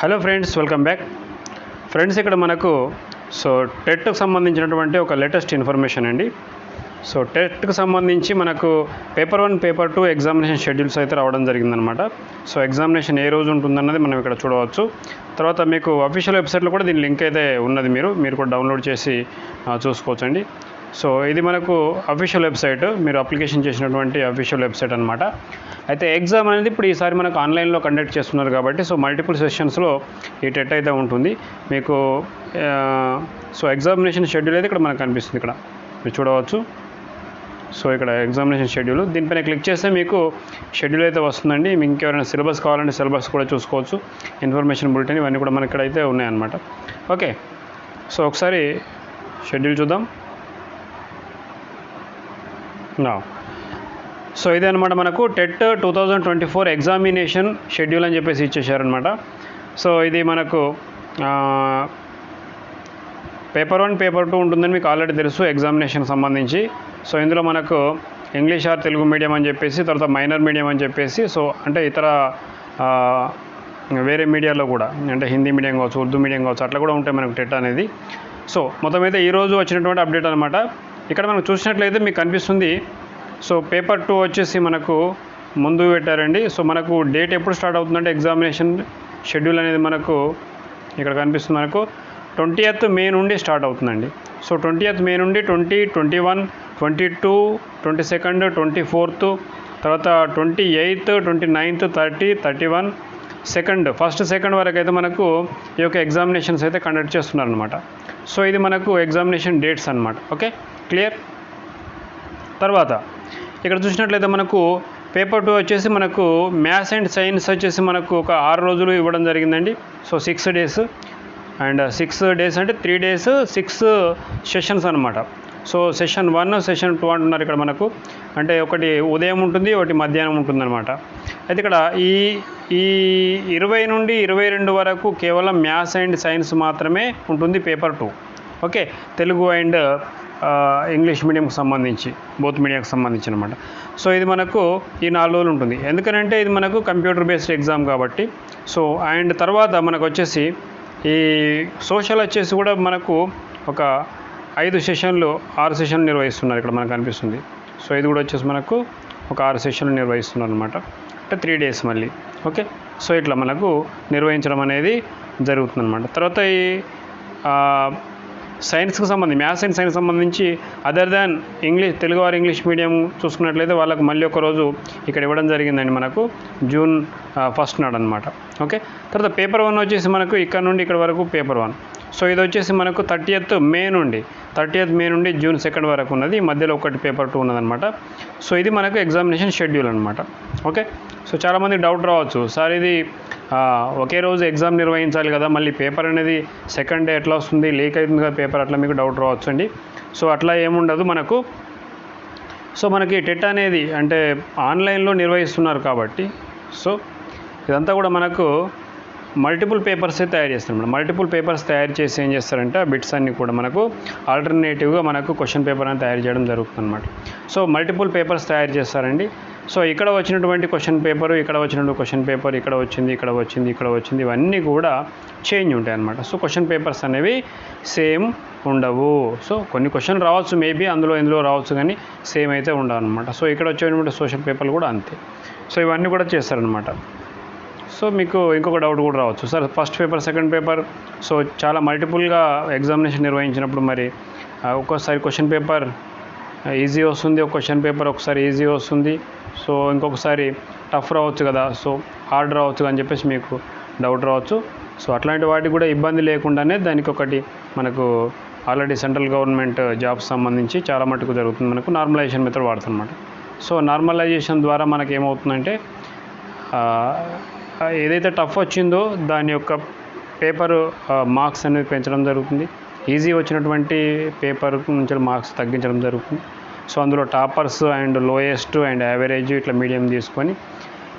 Hello friends welcome back. Friends ఇక్కడ మనకు so టెట్కు సంబంధించినటువంటి ఒక లేటెస్ట్ ఇన్ఫర్మేషన్ అండి. సో టెట్కు సంబంధించి మనకు paper one paper two examination schedules అయితే రావడం జరిగిందనమాట. సో ఎగ్జామినేషన్ ఏ రోజు ఉంటుందన్నది మనం ఇక్కడ చూడవచ్చు. తర్వాత మీకు అఫీషియల్ వెబ్సైట్లో కూడా దీని లింక్ అయితే ఉన్నది మీరు. మీరు కూడా డౌన్లోడ్ చేసి చూసుకోవచ్చండి. సో ఇది మనకు అఫీషియల్ వెబ్సైట్ మీరు అప్లికేషన్ చేసినటువంటి అఫీషియల్ వెబ్సైట్ అనమాట అయితే ఎగ్జామ్ అనేది ఇప్పుడు ఈసారి మనకు ఆన్లైన్లో కండక్ట్ చేస్తున్నారు కాబట్టి సో మల్టిపుల్ సెషన్స్లో ఈ టెట్ అయితే ఉంటుంది. మీకు సో ఎగ్జామినేషన్ షెడ్యూల్ అయితే ఇక్కడ మనకు కనిపిస్తుంది ఇక్కడ. మీరు చూడవచ్చు. సో ఇక్కడ ఎగ్జామినేషన్ షెడ్యూల్ దీనిపైన క్లిక్ చేస్తే మీకు షెడ్యూల్ అయితే వస్తుందండి. మీకు ఇంకెవరైనా సిలబస్ కావాలంటే సిలబస్ కూడా చూసుకోవచ్చు. ఇన్ఫర్మేషన్ బులెటిన్ ఇవన్నీ కూడా మనకి ఇక్కడైతే ఉన్నాయన్నమాట. ఓకే సో ఒకసారి షెడ్యూల్ చూద్దాం. నా సో ఇదనమాట అనమాట మనకు TET two thousand twenty four examination schedule అని చెప్పేసి ఇచ్చేసారనమాట సో ఇది మనకు పేపర్ వన్ పేపర్ టూ ఉంటుందని మీకు ఆల్రెడీ తెలుసు ఎగ్జామినేషన్ సంబంధించి. సో ఇందులో మనకు ఇంగ్లీష్ ఆర్ తెలుగు మీడియం అని చెప్పేసి తర్వాత మైనర్ మీడియం అని చెప్పేసి సో అంటే ఇతర వేరే మీడియాలో కూడా అంటే హిందీ మీడియం కావచ్చు ఉర్దూ మీడియం కావచ్చు అట్లా కూడా ఉంటాయి మనకు టెట్ అనేది. సో మొత్తం అయితే ఈరోజు వచ్చినటువంటి అప్డేట్ అనమాట ఇక్కడ మనం చూసినట్లయితే మీకు కనిపిస్తుంది. సో పేపర్ టూ వచ్చేసి మనకు ముందు పెట్టారండి. సో మనకు డేట్ ఎప్పుడు స్టార్ట్ అవుతుందంటే ఎగ్జామినేషన్ షెడ్యూల్ అనేది మనకు ఇక్కడ కనిపిస్తుంది మనకు. ట్వంటీయత్ మే నుండి స్టార్ట్ అవుతుందండి. సో ట్వంటీయత్ మే నుండి twenty twenty one twenty two twenty second twenty fourth తర్వాత twenty eighth twenty ninth thirty thirty one second first second వరకు అయితే మనకు ఈ యొక్క ఎగ్జామినేషన్స్ అయితే కండక్ట్ చేస్తున్నారనమాట సో ఇది మనకు ఎగ్జామినేషన్ డేట్స్ అనమాట ఓకే? క్లియర్? తర్వాత ఇక్కడ చూసినట్లయితే మనకు పేపర్ టూ వచ్చేసి మనకు మ్యాథ్స్ అండ్ సైన్స్ వచ్చేసి మనకు ఒక ఆరు రోజులు ఇవ్వడం జరిగిందండి. So six days and six days అంటే త్రీ డేస్ సిక్స్ సెషన్స్ అనమాట so session one session two అంటున్నారు ఇక్కడ మనకు. అంటే ఒకటి ఉదయం ఉంటుంది ఒకటి మధ్యాహ్నం ఉంటుందన్నమాట. అయితే ఇక్కడ ఈ ఈ ఇరవై నుండి ఇరవై రెండు వరకు కేవలం మ్యాథ్స్ అండ్ సైన్స్ మాత్రమే ఉంటుంది paper two. Okay? Telugu and English మీడియంకి సంబంధించి బోత్ మీడియాకి సంబంధించి అనమాట సో ఇది మనకు ఈ నాలుగు రోజులు ఉంటుంది. ఎందుకనంటే ఇది మనకు కంప్యూటర్ బేస్డ్ ఎగ్జామ్ కాబట్టి. సో అండ్ తర్వాత మనకు వచ్చేసి ఈ సోషల్ వచ్చేసి కూడా మనకు ఒక ఐదు సెషన్లు ఆరు సెషన్లు నిర్వహిస్తున్నారు ఇక్కడ మనకు అనిపిస్తుంది. సో ఇది కూడా వచ్చేసి మనకు ఒక ఆరు సెషన్లు నిర్వహిస్తున్నారు అనమాట అంటే త్రీ డేస్ మళ్ళీ. ఓకే? సో ఇట్లా మనకు నిర్వహించడం అనేది జరుగుతుందన్నమాట. తర్వాత ఈ సైన్స్కి సంబంధించి మ్యాథ్స్ అండ్ సైన్స్ సంబంధించి అదర్ దాన్ ఇంగ్లీష్ తెలుగు వారు ఇంగ్లీష్ మీడియం చూసుకున్నట్లయితే వాళ్ళకు మళ్ళీ ఒక రోజు ఇక్కడ ఇవ్వడం జరిగిందండి మనకు జూన్ ఫస్ట్ నాడు అనమాట ఓకే తర్వాత పేపర్ వన్ వచ్చేసి మనకు ఇక్కడ నుండి ఇక్కడ వరకు పేపర్ వన్ సో ఇది వచ్చేసి మనకు థర్టీయత్ మే నుండి థర్టీయత్ మే నుండి జూన్ సెకండ్ వరకు ఉన్నది. మధ్యలో ఒకటి పేపర్ టూ ఉన్నదన్నమాట. సో ఇది మనకు ఎగ్జామినేషన్ షెడ్యూల్ అనమాట ఓకే సో చాలామంది డౌట్ రావచ్చు. సార్ ఇది ఒకే రోజు ఎగ్జామ్ నిర్వహించాలి కదా మళ్ళీ పేపర్ అనేది సెకండ్ డే ఎట్లా వస్తుంది లీక్ అవుతుంది కదా పేపర్ అట్లా మీకు డౌట్ రావచ్చు అండి. సో అట్లా ఏముండదు మనకు. సో మనకి టెట్ అనేది అంటే ఆన్లైన్లో నిర్వహిస్తున్నారు కాబట్టి సో ఇదంతా కూడా మనకు మల్టిపుల్ పేపర్స్ తయారు చేస్తారు మల్టిపుల్ పేపర్స్ తయారు చేసి ఏం చేస్తారంటే ఆ బిట్స్ అన్ని కూడా మనకు ఆల్టర్నేటివ్గా మనకు క్వశ్చన్ పేపర్ అని తయారు చేయడం జరుగుతుంది అనమాట సో మల్టిపుల్ పేపర్స్ తయారు చేస్తారండి. సో ఇక్కడ వచ్చినటువంటి క్వశ్చన్ పేపర్ ఇక్కడ వచ్చినటువంటి క్వశ్చన్ పేపర్ ఇక్కడ వచ్చింది ఇక్కడ వచ్చింది ఇక్కడ వచ్చింది ఇవన్నీ కూడా చేంజ్ ఉంటాయి అనమాట సో క్వశ్చన్ పేపర్స్ అనేవి సేమ్ ఉండవు. సో కొన్ని క్వశ్చన్ రావచ్చు మేబీ అందులో ఇందులో రావచ్చు కానీ సేమ్ అయితే ఉండవు అనమాట సో ఇక్కడ వచ్చేటువంటి సోషల్ పేపర్లు కూడా అంతే. సో ఇవన్నీ కూడా చేస్తారనమాట సో మీకు ఇంకొక డౌట్ కూడా రావచ్చు. Sir first paper second paper so చాలా మల్టిపుల్గా ఎగ్జామినేషన్ నిర్వహించినప్పుడు మరి ఒక్కోసారి క్వశ్చన్ పేపర్ ఈజీ వస్తుంది ఒక క్వశ్చన్ పేపర్ ఒకసారి ఈజీ వస్తుంది. సో ఇంకొకసారి టఫ్ రావచ్చు కదా సో హార్డ్ రావచ్చు అని చెప్పేసి మీకు డౌట్ రావచ్చు. సో అట్లాంటి వాటికి కూడా ఇబ్బంది లేకుండానే దానికి ఒకటి మనకు ఆల్రెడీ సెంట్రల్ గవర్నమెంట్ జాబ్స్ సంబంధించి చాలా మటుకు జరుగుతుంది మనకు నార్మలైజేషన్ మెథడ్ వాడుతున్నమాట. సో నార్మలైజేషన్ ద్వారా మనకి ఏమవుతుందంటే ఏదైతే టఫ్ వచ్చిందో దాని యొక్క పేపర్ మార్క్స్ అనేది పెంచడం జరుగుతుంది. ఈజీ వచ్చినటువంటి పేపర్ నుంచి మార్క్స్ తగ్గించడం జరుగుతుంది. సో అందులో toppers and lowest and average ఇట్లా మీడియం తీసుకొని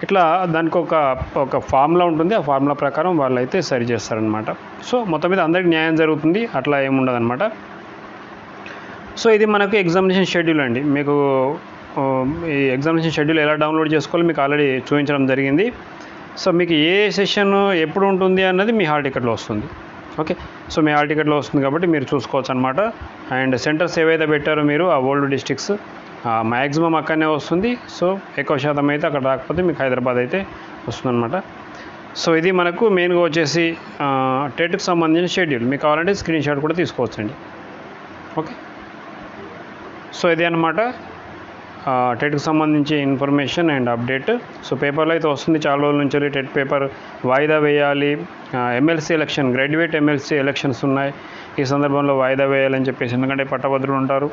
ఇట్లా దానికి ఒక ఒక ఫార్ములా ఉంటుంది. ఆ ఫార్ములా ప్రకారం వాళ్ళు అయితే సరి చేస్తారనమాట సో మొత్తం మీద అందరికి న్యాయం జరుగుతుంది. అట్లా ఏముండదు అనమాట సో ఇది మనకు ఎగ్జామినేషన్ షెడ్యూల్ అండి. మీకు ఈ ఎగ్జామినేషన్ షెడ్యూల్ ఎలా డౌన్లోడ్ చేసుకోవాలో మీకు ఆల్రెడీ చూపించడం జరిగింది. సో మీకు ఏ సెషన్ ఎప్పుడు ఉంటుంది అన్నది మీ హాల్ టికెట్లో వస్తుంది. ఓకే సో మీ హాల్ టికెట్లో వస్తుంది కాబట్టి మీరు చూసుకోవచ్చు అనమాట అండ్ సెంటర్స్ ఏవైతే పెట్టారో మీరు ఆ ఓల్డ్ డిస్ట్రిక్ట్స్ మ్యాక్సిమం అక్కడనే వస్తుంది. సో ఎక్కువ శాతం అయితే అక్కడ రాకపోతే మీకు హైదరాబాద్ అయితే వస్తుందన్నమాట సో ఇది మనకు మెయిన్గా వచ్చేసి టెట్కి సంబంధించిన షెడ్యూల్ మీకు కావాలంటే స్క్రీన్ షాట్ కూడా తీసుకోవచ్చండి. ఓకే సో ఇది అనమాట టెట్కి సంబంధించి ఇన్ఫర్మేషన్ అండ్ అప్డేట్ సో పేపర్లో అయితే వస్తుంది. చాలా రోజుల నుంచి టెట్ పేపర్ వాయిదా వేయాలి. MLC election graduate MLC elections ఉన్నాయి. ఈ సందర్భంలో వాయిదా వేయాలని చెప్పేసి ఎందుకంటే పట్టభద్రులు ఉంటారు.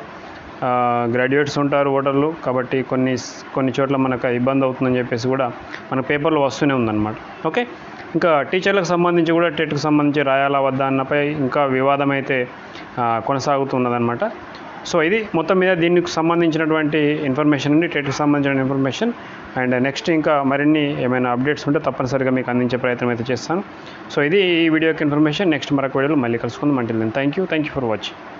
గ్రాడ్యుయేట్స్ ఉంటారు ఓటర్లు. కాబట్టి కొన్ని కొన్ని చోట్ల మనకు ఇబ్బంది అవుతుందని చెప్పేసి కూడా మన పేపర్లో వస్తూనే ఉందన్నమాట. ఓకే ఇంకా టీచర్లకు సంబంధించి కూడా టెట్కి సంబంధించి రాయాలా వద్దా అన్నపై ఇంకా వివాదం అయితే కొనసాగుతున్నదన్నమాట సో ఇది మొత్తం మీద దీనికి సంబంధించినటువంటి ఇన్ఫర్మేషన్ అండి టెట్కి సంబంధించిన ఇన్ఫర్మేషన్ అండ్ నెక్స్ట్ ఇంకా మరిన్ని ఏమైనా అప్డేట్స్ ఉంటే తప్పనిసరిగా మీకు అందించే ప్రయత్నం అయితే చేస్తాను. సో ఇది ఈ వీడియోకి ఇన్ఫర్మేషన్ నెక్స్ట్ మరొక వీడియోలో మళ్ళీ కలుసుకుందాం. అంటే thank you thank you for watching